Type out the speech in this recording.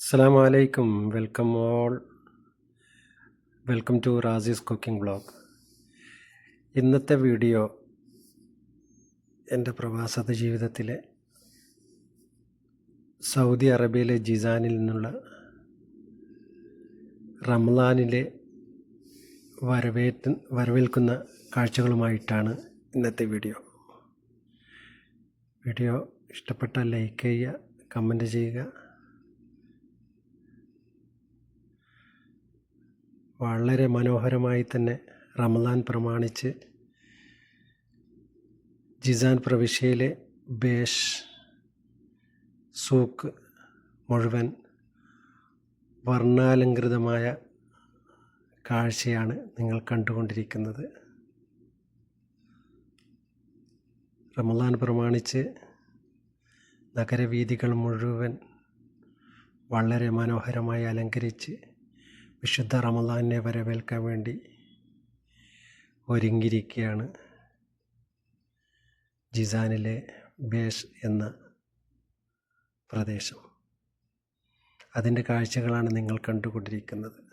അസ്സാം വലൈക്കും welcome all. Welcome to Razi's cooking blog. ഇന്നത്തെ വീഡിയോ എന്റെ പ്രവാസ ജീവിതത്തിലെ സൗദി അറേബ്യയിലെ ജിസാനിൽ നിന്നുള്ള റംലാനിലെ വരവേറ്റ വരവേൽക്കുന്ന കാഴ്ചകളുമായിട്ടാണ് ഇന്നത്തെ വീഡിയോ. വീഡിയോ ഇഷ്ടപ്പെട്ടാൽ ലൈക്ക് ചെയ്യുക കമന്റ് ചെയ്യുക. വളരെ മനോഹരമായി തന്നെ റമദാൻ പ്രമാണിച്ച് ജിസാൻ പ്രവിശ്യയിലെ ബേഷ് സൂക്ക് മുഴുവൻ വർണാലങ്കൃതമായ കാഴ്ചയാണ് നിങ്ങൾ കണ്ടുകൊണ്ടിരിക്കുന്നത്. റമദാൻ പ്രമാണിച്ച് നഗരവീഥികൾ മുഴുവൻ വളരെ മനോഹരമായി അലങ്കരിച്ച് വിശുദ്ധ റമദാനെ വരവേൽക്കാൻ വേണ്ടി ഒരുങ്ങിയിരിക്കുകയാണ്. ജിസാനിലെ ബേഷ് എന്ന പ്രദേശം. അതിന്റെ കാഴ്ചകളാണ് നിങ്ങൾ കണ്ടുകൊണ്ടിരിക്കുന്നത്.